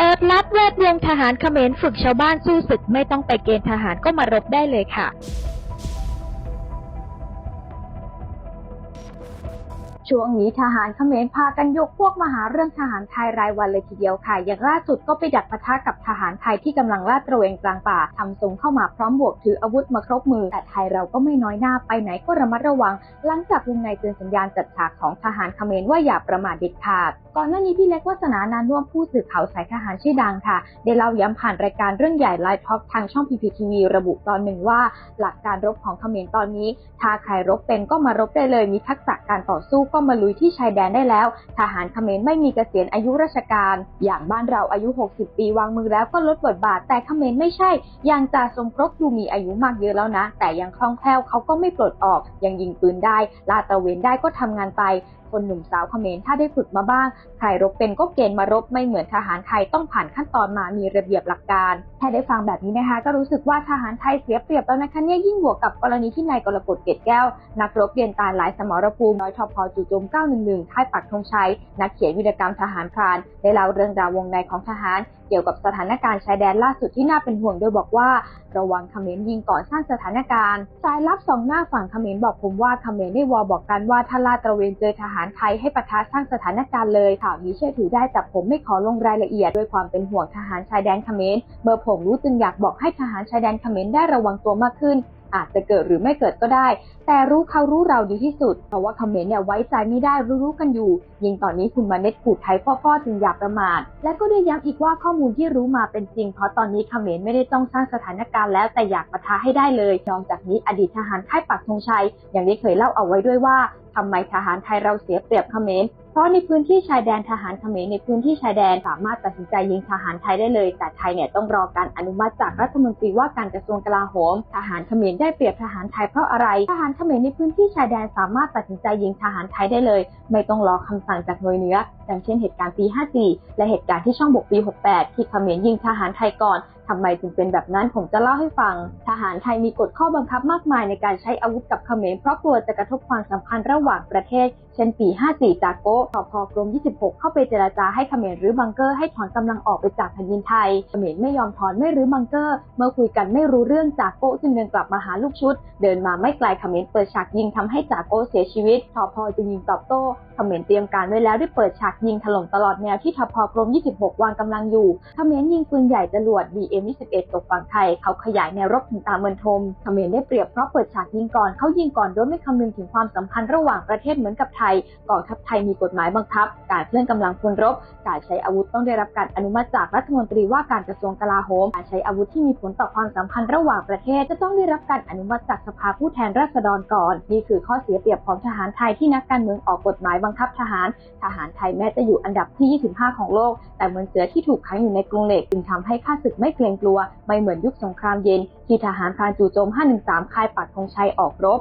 เปิดลับแวดวงทหารเขมรฝึกชาวบ้านสู้ศึกไม่ต้องไปเกณฑ์ทหารก็มารบได้เลยค่ะ ช่วงนี้ทหารเขมรพากันยกพวกมาหาเรื่องทหารไทยรายวันเลยทีเดียวค่ะ อย่างล่าสุดก็ไปดักปะทะกับทหารไทยที่กำลังลาดตระเวนกลางป่าทำทรงเข้ามาพร้อมบวกถืออาวุธมาครบมือ แต่ไทยเราก็ไม่น้อยหน้าไปไหนก็ระมัดระวัง หลังจากวงในเตือนสัญญาณจัดฉากของทหารเขมรว่าอย่าประมาทเด็ดขาด ก่อนหน้านี้พี่เล็กวาสนานาน่วมผู้สื่อข่าวสายทหารชื่อดังค่ะ ได้เล่าย้ำผ่านรายการเรื่องใหญ่ไลฟ์ท็อกทางช่องพีพีทีวีระบุตอนหนึ่งว่า หลักการรบของเขมรตอนนี้ถ้าใครรบเป็นก็มารบได้เลยมีทักษะการต่อสู้ก็็มาลุยที่ชายแดนได้แล้ว ทหารเขมรไม่มีเกษียณอายุราชการ อย่างบ้านเราอายุ 60 ปีวางมือแล้วก็ลดบทบาท แต่เขมรไม่ใช่ อย่างจ่าสมครบดูมีอายุมากเยอะแล้วนะ แต่ยังคล่องแคล่วเขาก็ไม่ปลดออก ยังยิงปืนได้ ลาดตระเวนได้ก็ทำงานไปคนหนุ่มสาวเขมรถ้าได้ฝึกมาบ้างใครรบเป็นก็เกณฑ์มารบไม่เหมือนทหารไทยต้องผ่านขั้นตอนมามีระเบียบหลักการแค่ได้ฟังแบบนี้นะคะ ก็รู้สึกว่าทหารไทยเสียเปรียบแล้วนะคะเนี่ยยิ่งบวกกับกรณีที่นายกรกฎเกตแก้ว นักรบเรียนตาหลายสมรภูมิน้อยทพจู่โจม 911ค่ายปักธงชัย นักเขียนวิรกรรมทหารพรานได้เล่าเรื่องราววงในของทหาร เกี่ยวกับสถานการณ์ชายแดนล่าสุดที่น่าเป็นห่วงโดยบอกว่า ระวังเขมรยิงก่อนสร้างสถานการณ์สายลับสองหน้าฝั่งเขมรบอกผมว่าเขมรได้วอบอกกันว่าถ้าลาดตระเวนเจอทหารารไทยให้ปะทะสร้างสถานการณ์เลยข่าวนี้เชื่อถือได้แต่ผมไม่ขอลงรายละเอียดด้วยความเป็นห่วงทหารชายแดนเขมรเมื่อผมรู้จึงอยากบอกให้ทหารชายแดนเขมรได้ระวังตัวมากขึ้น อาจจะเกิดหรือไม่เกิดก็ได้ แต่รู้เขารู้เราดีที่สุด เพราะว่าเขมรเนี่ยไว้ใจไม่ได้รู้ๆกันอยู่ ยิ่งตอนนี้คุณมาเน็ตขูดไทยพ่อๆจึงอย่าประมาท และก็ได้ย้ำอีกว่าข้อมูลที่รู้มาเป็นจริง เพราะตอนนี้เขมรไม่ได้ต้องสร้างสถานการณ์แล้วแต่อยากปะทะให้ได้เลย นอกจากนี้อดีตทหารค่ายปักธงชัยยังได้เคยเล่าเอาไว้ด้วยว่าทำไมทหารไทยเราเสียเปรียบเขมรเพ ราะในพื้นที่ชายแดนทหารเขมรในพื้นที่ชายแดนสามารถตัดสินใจยิงทหารไทยได้เลย แต่ไทยเนี่ยต้องรอการอนุมัติจากรัฐมนตรีว่าการกระทรวงกลาโหม ทหารเขมรได้เปรียบทหารไทยเพราะอะไร ทหารเขมรในพื้นที่ชายแดนสามารถตัดสินใจยิงทหารไทยได้เลย ไม่ต้องรอคำสั่งจากหน่วยเหนือดังเช่นเหตุการณ์ปี 54 และเหตุการณ์ที่ช่องบกปี 68 ที่เขมรยิงทหารไทยก่อน ทำไมจึงเป็นแบบนั้นผมจะเล่าให้ฟัง ทหารไทยมีกฎข้อบังคับมากมายในการใช้อาวุธกับเขมรเพราะกลัวจะกระทบความสัมพันธ์ระหว่างประเทศ เช่นปี 54 จากโก้ทพกรม 26 เข้าไปเจราจาให้เขมรรื้อบังเกอร์ให้ถอนกำลังออกไปจากแผ่นดินไทย เขมรไม่ยอมถอนไม่รื้อบังเกอร์ เมื่อคุยกันไม่รู้เรื่องจากโก้จึงเดินกลับมาหาลูกชุด เดินมาไม่ไกลเขมรเปิดฉากยิงทำให้จากโกเสียชีวิตทพจึงยิงตอบโต้เขมรเตรียมการไว้แล้วได้เปิดฉากยิงถล่มตลอดแนวที่ทพกรม 26 วางกำลังอยู่เขมรยิงปืนใหญ่จรวด M21 ตกฝั่งไทย เขาขยายแนวรบถึงตามเมืองทมเขมรได้เปรียบเพราะเปิดฉากยิงก่อนเขายิงก่อนโดยไม่คำนึงถึงความสัมพันธ์ระหว่างประเทศเหมือนกับไทยกองทัพไทยมีกฎหมายบังคับ การเคลื่อนกำลังพลรบ การใช้อาวุธต้องได้รับการอนุมัติจากรัฐมนตรีว่าการกระทรวงกลาโหม การใช้อาวุธที่มีผลต่อความสัมพันธ์ระหว่างประเทศจะต้องได้รับการอนุมัติจากสภาผู้แทนราษฎรก่อนนี่คือข้อเสียเปรียบของทหารไทยที่นักการเมืองออกกฎหมายบังคับทหาร ทหารไทยแม้จะอยู่อันดับที่ 25 ของโลก แต่เหมือนเสือที่ถูกขังอยู่ในกรงเหล็กจึงทำให้ข้าศึกไม่เกรงกลัวไม่เหมือนยุคสงครามเย็นที่ทหารพรานจู่โจม 513 ค่ายปักธงชัยออกรบ